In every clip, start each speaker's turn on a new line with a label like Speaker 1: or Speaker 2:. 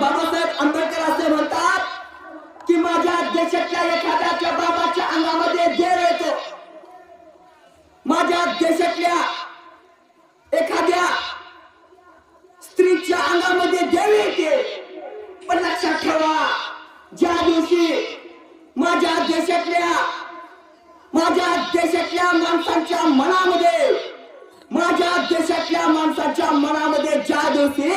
Speaker 1: बाबासाहेब आंबेडकर असे म्हणतात की माझ्या देशातल्या एखाद्याच्या बाबाच्या अंगामध्ये देव येतो. माझ्या देशातल्या एखाद्या स्त्रीच्या अंगामध्ये देव येते. पण लक्षात ठेवा ज्या दिवशी माझ्या देशातल्या माझ्या देशातल्या माणसांच्या मनामध्ये माझ्या देशातल्या माणसाच्या मनामध्ये ज्या दिवशी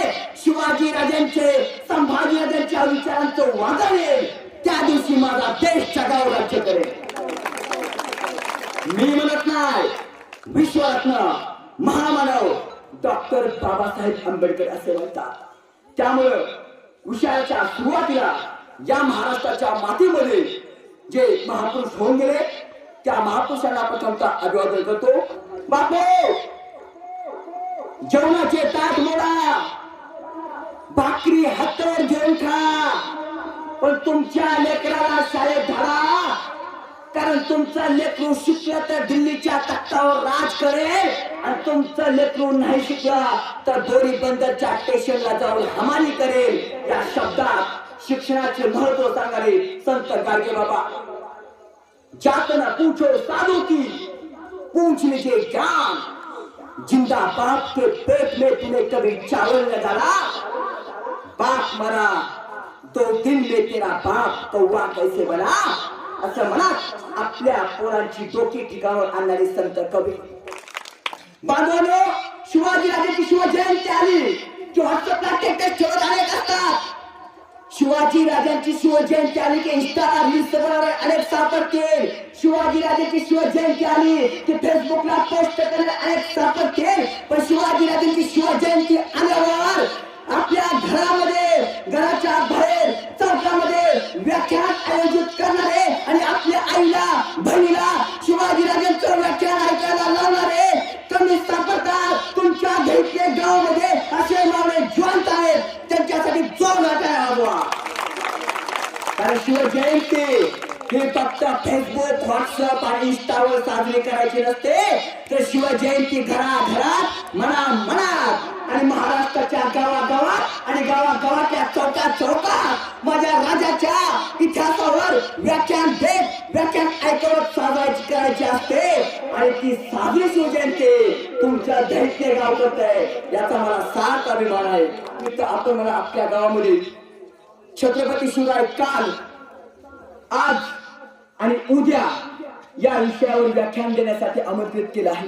Speaker 1: शिवाजी राजांचे संभाव्यतेच्या विचारांचं वादळ येईल त्या दिवशी माझा देश जगाव राज्य करेल. मी म्हणत नाही विश्वरत्न महामानव डॉक्टर बाबासाहेब आंबेडकर असे म्हणतात. त्यामुळं विषयाच्या सुरुवातीला या महाराष्ट्राच्या मातीमध्ये जे महापुरुष होऊन गेले त्या महापुरुषांना प्रथमता अभिवादन करतो. बापू! जेवणाचे ताट मोडा! भाकरी हातावर घेऊन खा. पण तुमच्या लेकराला शाळेत धडा कारण तुमचं लेकरू शिकलं तर दिल्लीच्या तख्तावर राज करेल. आणि तुमचं लेकरू नाही शिकलं तर दोरी बंदरच्या स्टेशनला जाऊन हमाली करेल. या शब्दात शिक्षणाचे महत्त्व सांगाले संत गाडगे बाबा. जातना पूछो साधु की पूछ लीजिए ज्ञान. जिंदा बाप के पेट में तुम्हें कभी चावल न डाला? बाप मरा दो दिन में तेरा बाप कौवा कैसे बना असं म्हणत आपल्या पोरांची डोकी ठिकाणावर आणणारे संत कवी. बांधवानो शिवाजीराजांची शिवजयंती आली. की व्हॉट्सअपला टेक्स्ट ठेवत अनेक असतात. शिवाजी राजांची शिवजयंती आली की इंस्टाला रील्स बनवणारे अनेक सापडतील. शिवाजी राजाची शिवजयंती आली की फेसबुकला पोस्ट करणारे अनेक सापडतील. पण शिवाजी राजांची शिवजयंती आल्यावर कारण शिवजयंती हे फक्त फेसबुक व्हॉट्सअप आणि इंस्टावर साजरी करायची नसते. तर शिवजयंती घराघरात मना मनात आणि महाराष्ट्राच्या गावागावात आणि गावागावातल्या चौकात चौकात माझ्या राजाच्या इतिहासावर व्याख्यान देत व्याख्यान ऐकवत साजरायची करायची असते. आणि ती साजरी शिवजयंती तुमच्या दैत्य गाव करत आहे. याचा मला सात अभिमान आहे. मित्र आपण मला आपल्या गावामध्ये छत्रपती शिवराय काल आज आणि उद्या या विषयावर व्याख्यान देण्यासाठी आमंत्रित केलं आहे.